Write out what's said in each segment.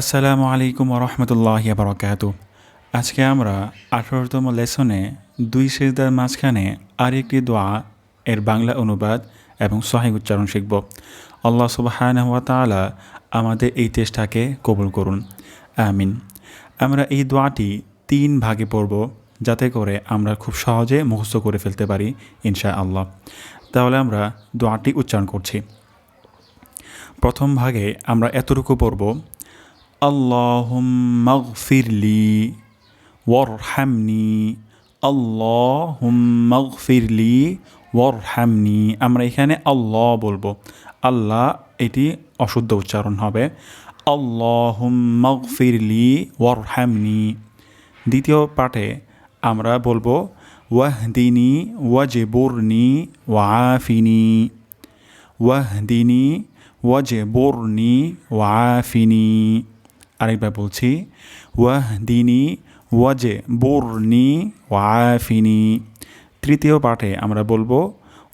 আসসালামু আলাইকুম রহমতুল্লাহ বারকাত আজকে আমরা আঠারোতম লেসনে দুই সেজদার মাঝখানে আরেকটি দোয়া এর বাংলা অনুবাদ এবং সহায়ক উচ্চারণ শিখব। আল্লাহ সুবাহান ওয়া তাআলা আমাদের এই চেষ্টাকে কবুল করুন। আমিন। আমরা এই দোয়াটি তিন ভাগে পড়ব যাতে করে আমরা খুব সহজে মুখস্থ করে ফেলতে পারি ইনশা আল্লাহ তাহলে আমরা দোয়াটি উচ্চারণ করছি। প্রথম ভাগে আমরা এতটুকু পড়ব আল্লাহুম্মাগফিরলি ওয়ারহামনি আল্লাহুম্মাগফিরলি ওয়ারহামনি আমরা এখানে আল্লাহ বলব। আল্লাহ, এটি অশুদ্ধ উচ্চারণ হবে। আল্লাহুম্মাগফিরলি ওয়ারহামনি দ্বিতীয় পাঠে আমরা বলব, ওয়াহদিনী ওয়াজেবুরনি ওয়াফিনি ওয়াহদিনী ওয়াজেবুরনি ওয়াফিনি আরেকবার বলছি, ওয়াহদিনী ওয়াজে বোরনি ওয়াফিনি। তৃতীয় পাঠে আমরা বলব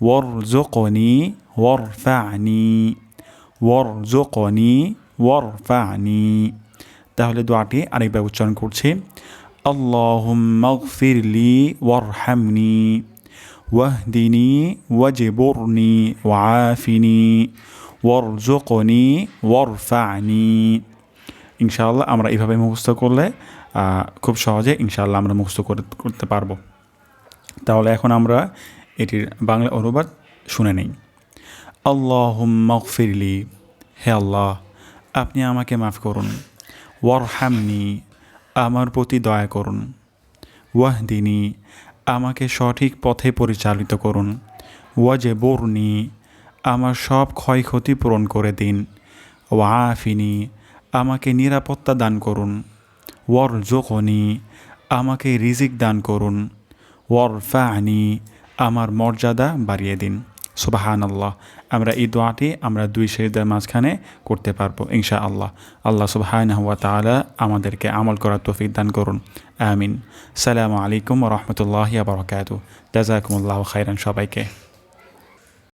ওর জোকনি ওর ফানি ওর জোকনি ওর ফানি তাহলে দোয়াটি আরেকবার উচ্চারণ করছি আল্লাহুম্মাগফিরলি ওয়ারহামনি। ওয়াহদিনী ওয়াজেবুরনি ওয়াফিনি। ওয়ারজুকনি ওয়ারফানি। ইনশাআল্লাহ আমরা এইভাবে মুখস্থ করলে খুব সহজে ইনশাআল্লাহ আমরা মুখস্থ করতে পারব। তাহলে এখন আমরা এটির বাংলা অনুবাদ শুনে নেই। আল্লাহ মগফিরলি হে আল্লাহ, আপনি আমাকে মাফ করুন। ওয়ারহামনি, আমার প্রতি দয়া করুন। ওয়াহদিনী, আমাকে সঠিক পথে পরিচালিত করুন। ওয়াজে বর্ণি আমার সব ক্ষয়ক্ষতি পূরণ করে দিন। ওয়াফিনি আমাকে নিরাপত্তা দান করুন। ওয়ার জোকনি আমাকে রিজিক দান করুন। ওয়ার ফানি আমার মর্যাদা বাড়িয়ে দিন। সুবাহান আল্লাহ আমরা এই দোয়াটি আমরা দুই শেষদের মাঝখানে করতে পারব ইনশা আল্লাহ আল্লাহ সুবাহান হুয়া তালা আমাদেরকে আমল করার তৌফিক দান করুন। আমিন। সালামু আলাইকুম রহমতুল্লাহ বরকাত জাজাকুমুল্লাহ খাইরান সবাইকে।